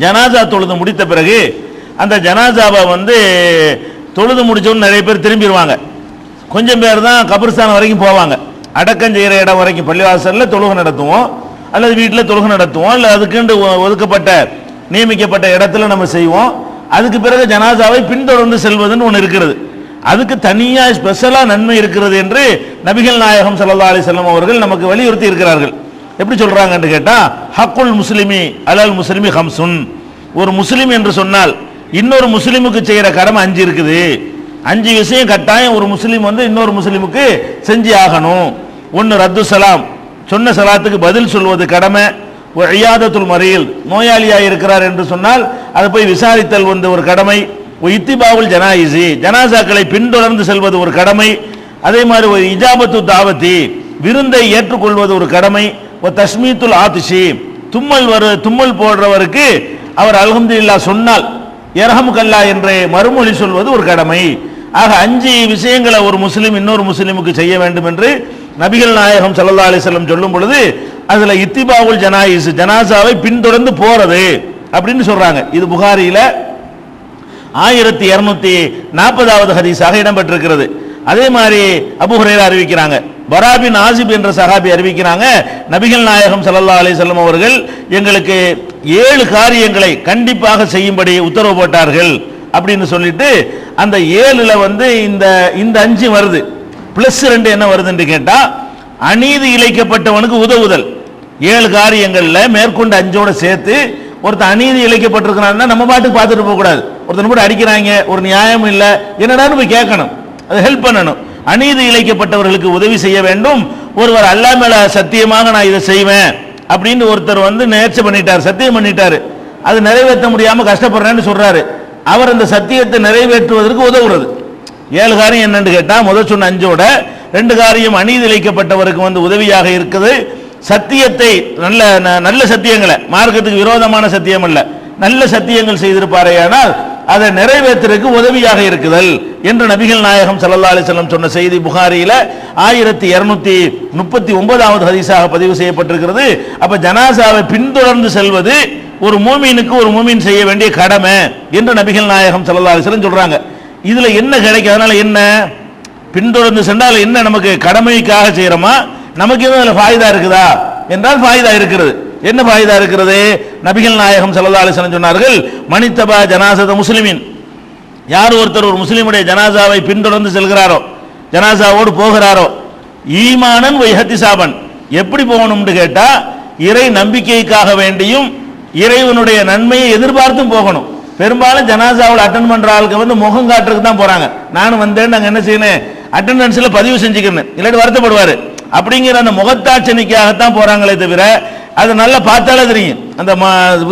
ஜனாசா தொழுது முடித்த பிறகு அந்த ஜனாசாவை வந்து தொழுது முடிச்சோன்னு நிறைய பேர் திரும்பிடுவாங்க கொஞ்சம் பேர் தான் கபிர்ஸ்தான் வரைக்கும் போவாங்க. அடக்கம் செய்கிற இடம் வரைக்கும் பள்ளிவாசலில் தொழுகை நடத்துவோம். அல்லது வீட்டில் தொழுகை நடத்துவோம். இல்லை அதுக்குண்டு ஒ- ஒதுக்கப்பட்ட நியமிக்கப்பட்ட இடத்துல நம்ம செய்வோம். அதுக்கு பிறகு ஜனாசாவை பின்தொடர்ந்து செல்வதுன்னு ஒன்று இருக்கிறது. அதுக்கு தனியாக ஸ்பெஷலாக நன்மை இருக்கிறது என்று நபிகள் நாயகம் சல்லா அலைஹி அவர்கள் நமக்கு வலியுறுத்தி இருக்கிறார்கள். எப்படி சொல்றாங்கன்னு கேட்டால் ஹக்குல் முஸ்லிமி அலல் முஸ்லிமி ஹம்சுன். ஒரு முஸ்லீம் என்று சொன்னால் இன்னொரு முஸ்லீமுக்கு செய்கிற கடமை அஞ்சு இருக்குது. அஞ்சு விஷயம் கட்டாயம் ஒரு முஸ்லீம் வந்து இன்னொரு முஸ்லீமுக்கு செஞ்சு ஆகணும். ஒன்று ரத்து சலாம். சொன்ன சலாத்துக்கு பதில் சொல்வது கடமை. ஐயாதத்துல் மறியல் நோயாளியாக இருக்கிறார் என்று சொன்னால் அதை போய் விசாரித்தல் வந்து ஒரு கடமை. இத்திபாவுல் ஜனாயிசி ஜனாசாக்களை பின்தொடர்ந்து செல்வது ஒரு கடமை. அதே மாதிரி ஒரு இஜாபத்து தாவத்தி விருந்தை ஏற்றுக்கொள்வது ஒரு கடமை. தஸ்மீத்துல் ஆத்திஷி தும்மல் வரு தும்மல் போடுறவருக்கு அவர் அல்ஹம்துலில்லாஹ் சொன்னால் எரஹம் கல்லா என்று மறுமொழி சொல்வது ஒரு கடமை. ஆக அஞ்சு விஷயங்களை ஒரு முஸ்லீம் இன்னொரு முஸ்லிமுக்கு செய்ய வேண்டும் என்று நபிகள் நாயகம் சல்லா அலைஹி சொல்லும் பொழுது அதுல இத்திபாவுல் ஜனாயிஸ் ஜனாசாவை பின்தொடர்ந்து போறது அப்படின்னு சொல்றாங்க. இது புகாரியில ஆயிரத்தி இருநூத்தி நாற்பதாவது ஹதீஸாக இடம்பெற்றிருக்கிறது. அதே மாதிரி அபு அறிவிக்கிறாங்க. பராபின் ஆசிப் என்ற சஹாபி அறிவிக்கிறாங்க. நபிகள் நாயகம் சல்லா அலைஹி அவர்கள் எங்களுக்கு ஏழு காரியங்களை கண்டிப்பாக செய்யும்படி உத்தரவு போட்டார்கள் அப்படின்னு சொல்லிட்டு அந்த ஏழுல வந்து இந்த இந்த அஞ்சு வருது. பிளஸ் ரெண்டு என்ன வருதுன்னு கேட்டா அநீதி இழைக்கப்பட்டவனுக்கு உதவுதல். ஏழு காரியங்கள்ல மேற்கொண்டு அஞ்சோட சேர்த்து ஒருத்தன் அநீதி இழைக்கப்பட்டிருக்கிறான்னா நம்ம பாட்டுக்கு பார்த்துட்டு போக கூடாது ஒருத்தன் கூட அடிக்கிறாங்க ஒரு நியாயம் இல்லை. என்னடான்னு போய் கேட்கணும். அதை ஹெல்ப் பண்ணணும். அநீதி இழைக்கப்பட்டவர்களுக்கு உதவி செய்ய வேண்டும். ஒருவர் அல்லா மேல சத்தியமாக நான் இதை செய்வேன். அப்படின்னு ஒருத்தர் வந்து நேர்ச்சி பண்ணிட்டார். சத்தியம் பண்ணிட்டாரு. அது நிறைவேற்ற முடியாமல் கஷ்டப்படுறேன்னு சொல்றாரு. அவர் அந்த சத்தியத்தை நிறைவேற்றுவதற்கு உதவுறது. ஏழு காரியம் என்னன்னு கேட்டால் முதல் சொன்ன அஞ்சோட ரெண்டு காரியம் அநீதி இழைக்கப்பட்டவருக்கு வந்து உதவியாக இருக்குது. சத்தியத்தை நல்ல ந- நல்ல சத்தியங்களை மார்க்கத்துக்கு விரோதமான சத்தியம் அல்ல. நல்ல சத்தியங்கள் செய்திருப்பாரேயானால் அதை நிறைவேற்றுறதுக்கு உதவியாக இருக்குதல் என்று நபிகள் நாயகம் சல்லா அலைஹி சொன்ன செய்தி புகாரியில ஆயிரத்தி இருநூத்தி முப்பத்தி ஒன்பதாவது ஹதீஸாக பதிவு செய்யப்பட்டிருக்கிறது. அப்ப ஜனாசாவை பின்தொடர்ந்து செல்வது ஒரு மூமீனுக்கு ஒரு மூமீன் செய்ய வேண்டிய கடமை என்று நபிகள் நாயகம் சல்லா அலைஹி வஸல்லம் சொல்றாங்க. இதுல என்ன கிடைக்கும்? அதனால என்ன? பின்தொடர்ந்து சென்றால் என்ன நமக்கு கடமைக்காக செய்யறோமா? நமக்கு எதுவும் அதில் ஃபாயிதா இருக்குதா? என்றால் ஃபாயிதா இருக்கிறது. என்ன பாயுதா இருக்கிறது? நபிகள் நாயகம் சல்லா அலைஹி சொன்னார்கள் மணித்தபா ஜனாசத முஸ்லிமின். யார் ஒருத்தர் ஒரு முஸ்லிமுடைய ஜனாசாவை பின்தொடர்ந்து செல்கிறாரோ ஜனாசாவோடு போகிறாரோ ஈமானன் வைஹத்திசாபன். எப்படி போகணும்னு கேட்டா இறை நம்பிக்கைக்காக வேண்டியும் இறைவனுடைய நன்மையை எதிர்பார்த்தும் போகணும். பெரும்பாலும் ஜனாசாவில் அட்டன் பண்ற ஆளுக்கு வந்து முகம் காட்டுறதுக்கு தான் போறாங்க. நானும் வந்தேன் நாங்க என்ன செய்யணும்? அட்டண்டன்ஸ்ல பதிவு செஞ்சுக்கணும். இல்லாட்டி வருத்தப்படுவாரு. அப்படிங்கிற அந்த முகத்தாட்சணிக்காகத்தான் போறாங்களே தவிர அது நல்லா பார்த்தாலே தெரியும். அந்த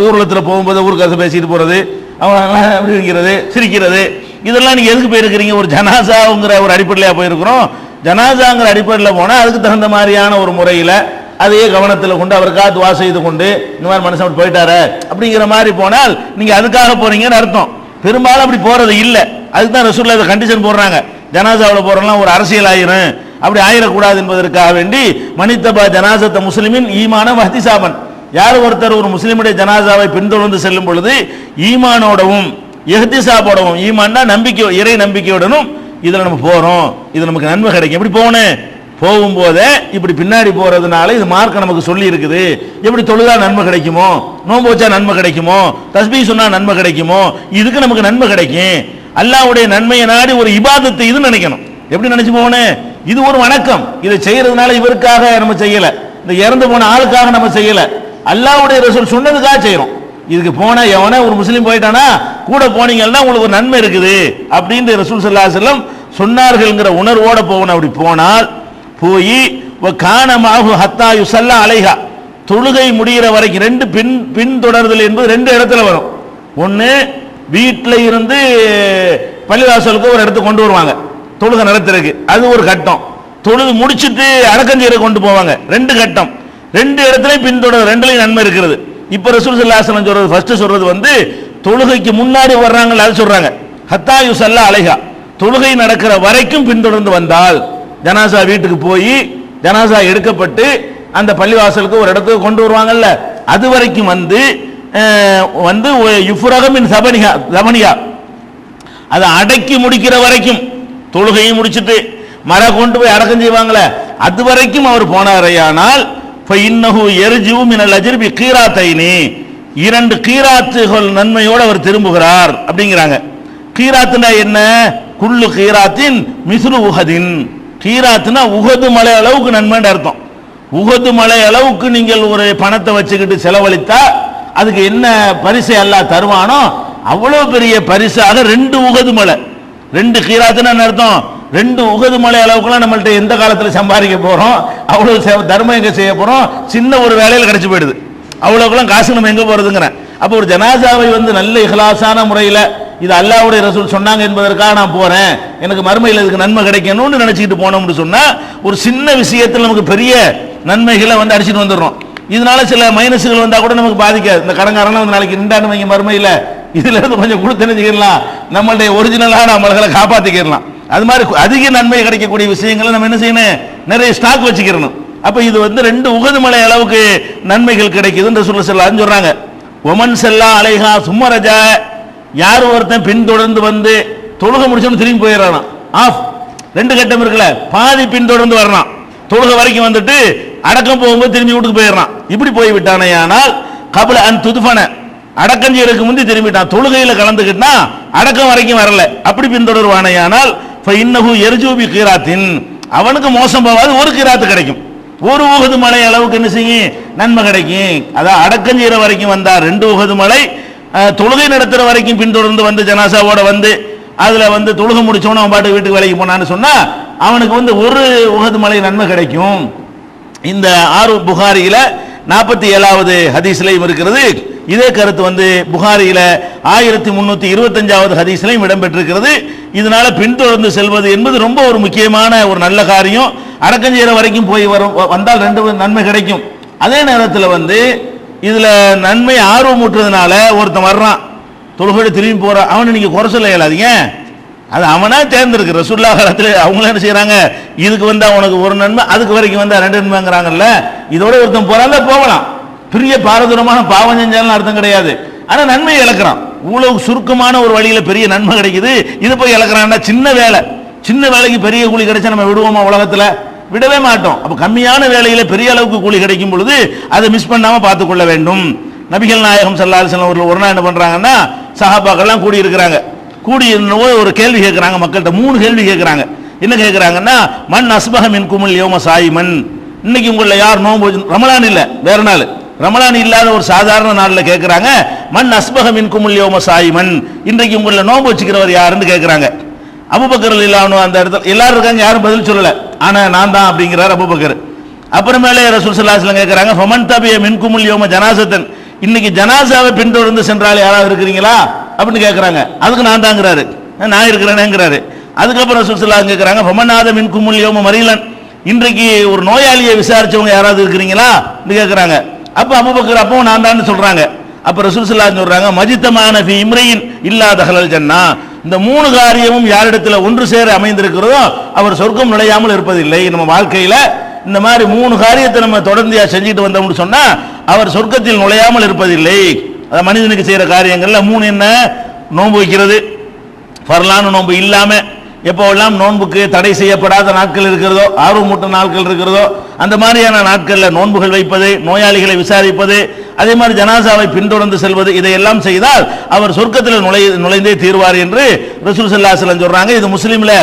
ஊர்வலத்தில் போகும்போது ஊருக்கு பேசிட்டு போறது அவங்க அப்படி இருக்கிறது சிரிக்கிறது. இதெல்லாம் நீங்க எதுக்கு போயிருக்கிறீங்க? ஒரு ஜனாசாங்கிற ஒரு அடிப்படையாக போயிருக்கிறோம். ஜனாசாங்கிற அடிப்படையில் போனால் அதுக்கு தகுந்த மாதிரியான ஒரு முறையில் அதையே கவனத்தில் கொண்டு அவர் காத்து துவா செய்து கொண்டு இந்த மாதிரி மனுஷன் அப்படி போயிட்டாரு அப்படிங்கிற மாதிரி போனால் நீங்கள் அதுக்காக போறீங்கன்னு அர்த்தம். பெரும்பாலும் அப்படி போறது இல்லை. அதுக்கு தான் ரசூலில் இதை கண்டிஷன் போடுறாங்க. ஜனாசாவில் போறோம்லாம் ஒரு அரசியல் ஆயிரும். அப்படி ஆயிடக்கூடாது என்பதற்காக வேண்டி மனிதபா ஜனாசத்த முஸ்லிமின் ஈமான வஹ்திசாபன் யார் ஒருத்தர் ஒரு முஸ்லிமுடைய ஜனாசாவை பின்தொடர்ந்து செல்லும் பொழுது ஈமானோடவும் எஹ்திசாபோடவும் ஈமான்னா நம்பிக்கை இறை நம்பிக்கையுடனும் இதில் நம்ம போகிறோம் இது நமக்கு நன்மை கிடைக்கும். எப்படி போகணும் போகும்போதே இப்படி பின்னாடி போறதுனால இது மார்க்க நமக்கு சொல்லி இருக்குது. எப்படி தொழுதா நன்மை கிடைக்குமோ நோன்பு வச்சா நன்மை கிடைக்குமோ தஸ்பீ சொன்னா நன்மை கிடைக்குமோ இதுக்கு நமக்கு நன்மை கிடைக்கும். அல்லாஹ்வுடைய நன்மையை நாடி ஒரு இபாதத்தை இது நினைக்கணும். எப்படி நினைச்சு போகணும் இது ஒரு வணக்கம். இதை செய்யறதுனால இவருக்காக நம்ம செய்யல. இந்த இறந்து போன ஆளுக்காக நம்ம செய்யல. அல்லாவுடைய ரசூல் சொன்னதுக்காக செய்யறோம். இதுக்கு போனா எவனே ஒரு முஸ்லீம் போயிட்டானா கூட போனீங்கன்னா உங்களுக்கு ஒரு நன்மை இருக்குது அப்படின்னு ரசூல் சல்லா செல்லம் சொன்னார்கள்ங்கிற உணர்வோட போகணும் அப்படி போனால் போய் காணமாக ஹத்தா யுசல்லா அலைஹா. தொழுகை முடிகிற வரைக்கும் ரெண்டு பின் பின்தொடர்தல் என்பது ரெண்டு இடத்துல வரும். ஒன்று வீட்டில் இருந்து பள்ளிவாசலுக்கு ஒரு இடத்துக்கு கொண்டு வருவாங்க. தொழுகை நடத்துறதுக்கு. அது ஒரு கட்டம். தொழுது முடிச்சிட்டு அடக்கஞ்சீரை கொண்டு போவாங்க. ரெண்டு கட்டம். ரெண்டு இடத்துலையும் பின்தொடர் ரெண்டுலையும் நன்மை இருக்கிறது. இப்போ ரசூல் சல்லாசலம் சொல்றது ஃபர்ஸ்ட் சொல்றது வந்து தொழுகைக்கு முன்னாடி வர்றாங்கல்ல அது சொல்றாங்க. ஹத்தா யுசல்லா அலைஹா. தொழுகை நடக்கிற வரைக்கும் பின்தொடர்ந்து வந்தால் ஜனாசா வீட்டுக்கு போய் ஜனாசா எடுக்கப்பட்டு அந்த பள்ளிவாசலுக்கு ஒரு இடத்துக்கு கொண்டு வருவாங்கல்ல. அது வரைக்கும் வந்து வந்து யுஃபுரகமின் சபனிகா சபனிகா அதை அடக்கி முடிக்கிற வரைக்கும். தொழுகையும் முடிச்சிட்டு மர கொண்டு போய் அடக்கம் செய்வாங்களே அது வரைக்கும் அவர் போனாரையானால் இன்னஹு எரிஜிவு மினல் அஜிர்பி கீராத்தைனி. இரண்டு கீராத்துகள் நன்மையோடு அவர் திரும்புகிறார் அப்படிங்கிறாங்க. கீராத்துனா என்ன? குள்ளு கீராத்தின் மிஸ்ரு உகதின். கீராத்துனா உகது மலை அளவுக்கு நன்மைன்னு அர்த்தம். உகது மலை அளவுக்கு நீங்கள் ஒரு பணத்தை வச்சுக்கிட்டு செலவழித்தா அதுக்கு என்ன பரிசை எல்லாம் தருவானோ அவ்வளோ பெரிய பரிசாக ரெண்டு உகது மலை. ரெண்டு கீராத்துன்னு அர்த்தம்? ரெண்டு உகது மலை அளவுக்குலாம் நம்மள்ட்ட எந்த காலத்தில் சம்பாதிக்க போகிறோம் அவ்வளோ சே- தர்மம் எங்கே செய்ய போகிறோம் சின்ன ஒரு வேலையில் கிடச்சி போயிடுது. அவ்வளோக்குலாம் காசு நம்ம எங்கே போகிறதுங்கிறேன் அப்போ ஒரு ஜனாசாவை வந்து நல்ல இஹ்லாசான முறையில் இது அல்லாஹ்வுடைய ரசூல் சொன்னாங்க என்பதற்காக நான் போகிறேன் எனக்கு மறுமையில் இதுக்கு நன்மை கிடைக்கணும்னு நினச்சிக்கிட்டு போனோம்னு சொன்னால் ஒரு சின்ன விஷயத்தில் நமக்கு பெரிய நன்மைகளை வந்து அடிச்சிட்டு வந்துடுறோம். இதனால சில மைனஸுகள் வந்தால் கூட நமக்கு பாதிக்காது. இந்த கடங்காரனா வந்து நாளைக்கு நின்றாண்டு வைங்க மறுமையில் இதுல இருந்து கொஞ்சம் கொடுத்து தெரிஞ்சுக்கலாம் நம்மளுடைய ஒரிஜினலான நம்மளை காப்பாத்திக்கிடலாம் அது மாதிரி அதிக நன்மை கிடைக்கக்கூடிய விஷயங்களை நம்ம என்ன செய்யணும்? நிறைய ஸ்டாக் வச்சுக்கிறணும். அப்ப இது வந்து ரெண்டு உகது மலை அளவுக்கு நன்மைகள் கிடைக்குதுன்னு சொல்ல சொல்ல சொல்றாங்க. ஒமன் செல்லா அலைகா சும்மரஜா யார் ஒருத்தன் பின்தொடர்ந்து வந்து தொழுகை முடிச்சோன்னு திரும்பி போயிடறானா? ஆஃப். ரெண்டு கட்டம் இருக்குல்ல பாதி பின்தொடர்ந்து வரலாம் தொழுகை வரைக்கும் வந்துட்டு அடக்கம் போகும்போது திரும்பி வீட்டுக்கு போயிடுறான். இப்படி போய் ஆனால் கபல அன் துதுஃபன. அடக்கம் செய்யறதுக்கு முந்தி திரும்பிட்டான். தொழுகையில் கலந்துக்கிட்டா அடக்கம் வரைக்கும் வரல. அப்படி பின்தொடர்வானேயானால் இன்னகு எரிஜூபி கீராத்தின். அவனுக்கு மோசம் போகாது ஒரு கீராத்து கிடைக்கும். ஒரு உகது மலை அளவுக்கு என்ன செய்யும்? நன்மை கிடைக்கும். அதான் அடக்கம் செய்யற வரைக்கும் வந்தார் ரெண்டு உகது மலை தொழுகை நடத்துற வரைக்கும் பின்தொடர்ந்து வந்து ஜனாசாவோட வந்து அதுல வந்து தொழுக முடிச்சவன அவன் பாட்டு வீட்டுக்கு வேலைக்கு போனான்னு சொன்னா அவனுக்கு வந்து ஒரு உகது மலை நன்மை கிடைக்கும். இந்த ஆறு புகாரியில நாற்பத்தி ஏழாவது ஹதீஸ்லையும் இருக்கிறது. இதே கருத்து வந்து புகாரியில் ஆயிரத்தி முன்னூத்தி இருபத்தஞ்சாவது ஹதீஸ்லையும் இடம்பெற்றிருக்கிறது. இதனால பின்தொடர்ந்து செல்வது என்பது ரொம்ப ஒரு முக்கியமான ஒரு நல்ல காரியம். அடக்கம் வரைக்கும் போய் வரும் வ- வந்தால் ரெண்டு நன்மை கிடைக்கும். அதே நேரத்தில் வந்து இதுல நன்மை ஆர்வம் ஒருத்தன் வர்றான். தொழுகோடு திரும்பி போகிறான் அவனை நீங்க குறை சொல்ல இயலாதீங்க. அது அவனா தேர்ந்தெடுக்க ரசுல்லா காலத்தில் அவங்களே என்ன செய்கிறாங்க இதுக்கு வந்தா உனக்கு ஒரு நன்மை அதுக்கு வரைக்கும் வந்தா ரெண்டு நன்மைங்கிறாங்கல்ல. இதோட ஒருத்தன் போறால போகலாம். பெரிய பாரதூரமான பாவம் செஞ்சாலும் அர்த்தம் கிடையாது. ஆனா நன்மையை இழக்கிறான். இவ்வளவு சுருக்கமான ஒரு வழியில பெரிய நன்மை கிடைக்குது. இது போய் இழக்கிறான்னா சின்ன வேலை. சின்ன வேலைக்கு பெரிய கூலி கிடைச்சா நம்ம விடுவோமா உலகத்துல? விடவே மாட்டோம். அப்ப கம்மியான வேலையில பெரிய அளவுக்கு கூலி கிடைக்கும் பொழுது அதை மிஸ் பண்ணாம பார்த்துக்கொள்ள வேண்டும். நபிகள் நாயகம் ஸல்லல்லாஹு செல்லம் அவர்கள் ஒரு நாள் என்ன பண்றாங்கன்னா சஹாபாக்கள்லாம் கூடி இருக்கிறாங்க கூடி ஒரு கேள்வி கேட்குறாங்க மக்கள்கிட்ட. மூணு கேள்வி கேட்குறாங்க. என்ன கேட்குறாங்கன்னா மண் அஸ்பகம் மின் குமல் யோம சாயிமன். இன்னைக்கு உங்களில் யார் நோன்பு ரமலான் இல்லை வேற நாள். ரமலான் இல்லாத ஒரு சாதாரண நாளில் கேட்குறாங்க மண் அஸ்பக மின் குமுல் யோம சாயிமன். இன்றைக்கு உங்களில் நோம்பு வச்சுக்கிறவர் யாருன்னு கேட்குறாங்க அபுபக்கர் இல்லாம அந்த இடத்துல எல்லாரும் இருக்காங்க யாரும் பதில் சொல்லலை. ஆனால் நான் தான் அப்படிங்கிறார் அபுபக்கர். அப்புறமேலே ரசூல் சல்லாஸ்லாம் கேட்குறாங்க ஃபமன் தபிய மின் குமுல் யோம ஜனாசத்தன் இன்னைக்கு ஜனாசாவை பின்தொடர்ந்து சென்றால் யாராவது இருக்கிறீங்களா? அப்படின்னு கேட்குறாங்க அதுக்கு நான் தாங்கிறாரு. நான் இருக்கிறேனேங்கிறாரு. அதுக்கப்புறம் ரசூல் ஸல்லல்லாஹு கேட்குறாங்க ஃபமனாத மின் குமுல் மரீலன். இன்றைக்கு ஒரு நோயாளியை விசாரிச்சவங்க யாராவது இருக்கிறீங்களா? கேட்குறாங்க அப்போ அபுபக்கர் அப்பவும் நான் தான் சொல்கிறாங்க அப்போ ரசூசல்லா சொல்கிறாங்க மஜித்தமான ஃபி இம்ரையின் இல்லாத ஹலல் ஜன்னா. இந்த மூணு காரியமும் யாரிடத்தில் ஒன்று சேர அமைந்திருக்கிறதோ அவர் சொர்க்கம் நுழையாமல் இருப்பதில்லை. நம்ம வாழ்க்கையில் இந்த மாதிரி மூணு காரியத்தை நம்ம தொடர்ந்து செஞ்சுட்டு வந்தோம்னு சொன்னால் அவர் சொர்க்கத்தில் நுழையாமல் இருப்பதில்லை. மனிதனுக்கு செய்கிற காரியங்களில் மூணு என்ன? நோன்பு வைக்கிறது. ஃபர்லான நோன்பு இல்லாமல் எப்போவெல்லாம் நோன்புக்கு தடை செய்யப்படாத நாட்கள் இருக்கிறதோ ஆர்வமூட்ட நாட்கள் இருக்கிறதோ அந்த மாதிரியான நாட்களில் நோன்புகள் வைப்பது நோயாளிகளை விசாரிப்பது அதே மாதிரி ஜனாசாவை பின்தொடர்ந்து செல்வது இதையெல்லாம் செய்தால் அவர் சொர்க்கத்தில் நுழை நுழைந்தே தீர்வார் என்று ரசூல் ஸல்லல்லாஹு அலைஹி சொல்றாங்க. இது முஸ்லீம்ல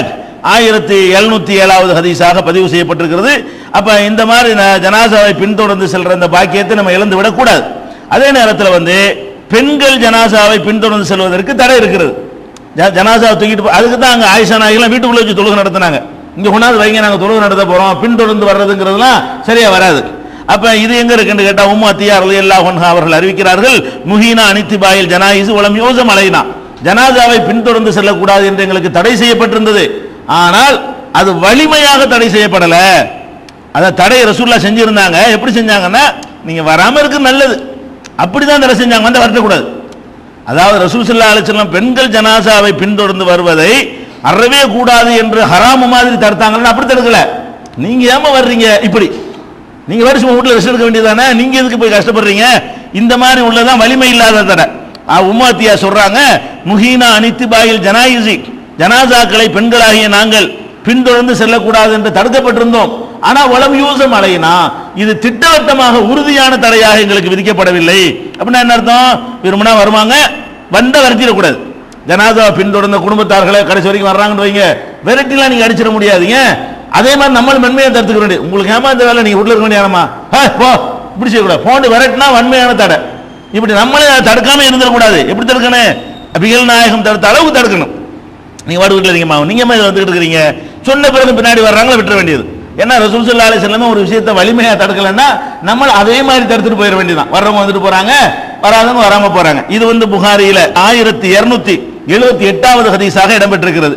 ஆயிரத்தி எழுநூத்தி ஏழாவது ஹதீஸாக பதிவு செய்யப்பட்டிருக்கிறது. அப்ப இந்த மாதிரி ஜனாசாவை பின்தொடர்ந்து செல்ற இந்த பாக்கியத்தை நம்ம இழந்து விடக்கூடாது அதே நேரத்தில் வந்து பெண்கள் ஜனாசாவை பின்தொடர்ந்து செல்வதற்கு தடை இருக்கிறது. ஜனாசாவை தூக்கிட்டு போ- அதுக்கு தான் அங்கே ஆயிஷா நாயகெல்லாம் வீட்டுக்குள்ளே வச்சு தொழுகை நடத்தினாங்க. இங்கே கொண்டாந்து வைங்க நாங்கள் தொழுகை நடத்த போகிறோம் பின்தொடர்ந்து வர்றதுங்கிறதுலாம் சரியாக வராது. அப்ப இது எங்க இருக்குன்னு கேட்டா உம்மா தியார் அல்லாஹ் அவர்கள் அறிவிக்கிறார்கள் முஹீனா அனித்திபாயில் ஜனாயிசு உலம் யோசம் அலைனா. ஜனாசாவை பின்தொடர்ந்து செல்லக்கூடாது என்று எங்களுக்கு தடை செய்யப்பட்டிருந்தது. ஆனால் அது வலிமையாக தடை செய்யப்படல. அதை தடை ரசூல்லா செஞ்சிருந்தாங்க. எப்படி செஞ்சாங்கன்னா நீங்க வராம இருக்கு நல்லது. அப்படிதான் தடை செஞ்சாங்க. வந்து வரக்கூடாது. அதாவது ரசூல் ஸல்லல்லாஹு பெண்கள் ஜனாசாவை பின்தொடர்ந்து வருவதை அறவே கூடாது என்று ஹராமு மாதிரி தடுத்தாங்கன்னு அப்படி தடுக்கல. நீங்க ஏமா வர்றீங்க? இப்படி. நீங்க வருஷம் வீட்டில் ரெஸ்ட் எடுக்க வேண்டியதானே நீங்க எதுக்கு போய் கஷ்டப்படுறீங்க? இந்த மாதிரி உள்ளதான் வலிமை இல்லாத தடை உமாத்தியா சொல்றாங்க முஹீனா அனித்து பாயில் ஜனாயிசி. ஜனாசாக்களை பெண்களாகிய நாங்கள் பின்தொடர்ந்து செல்லக்கூடாது என்று தடுக்கப்பட்டிருந்தோம். ஆனா உளம் யூசம் அலையினா இது திட்டவட்டமாக உறுதியான தடையாக எங்களுக்கு விதிக்கப்படவில்லை. அப்படின்னா என்ன அர்த்தம்? விரும்பினா வருவாங்க வந்த வருத்திடக்கூடாது. ஜனாதா பின்தொடர்ந்த குடும்பத்தார்களை கடைசி வரைக்கும் வர்றாங்கன்னு வைங்க. விரட்டிலாம் நீங்க அடிச்சிட முடியாதீங்க அதே மாதிரி நம்மளும் மென்மையை தடுத்துக்க வேண்டியது. உங்களுக்கு ஏமா இந்த வேலை நீங்க உள்ள இருக்க வேண்டியாமா போ இப்படி செய்யக்கூடாது. போன் விரட்டினா வன்மையான தடை. இப்படி நம்மளே தடுக்காம இருந்துடக்கூடாது. எப்படி தடுக்கணும்? அபிகள் நாயகம் தடுத்த அளவுக்கு தடுக்கணும். நீங்க வாடு வீட்டில் இருக்கீங்க நீங்க மாதிரி இருக்கிறீங்க? சொன்ன பிறகு பின்னாடி வர்றாங்களா விட்டுற வேண்டியது. ஏன்னா ரசூல் சல்லா அலிஸ்லாம ஒரு விஷயத்தை வலிமையா தடுக்கலைன்னா நம்ம அதே மாதிரி தடுத்துட்டு போயிட வேண்டியதான் வர்றவங்க வந்துட்டு போறாங்க வராதவங்க வராம போறாங்க. இது வந்து புகாரியில ஆயிரத்தி இருநூத்தி எழுபத்தி எட்டாவது ஹதீஸாக இடம்பெற்றிருக்கிறது.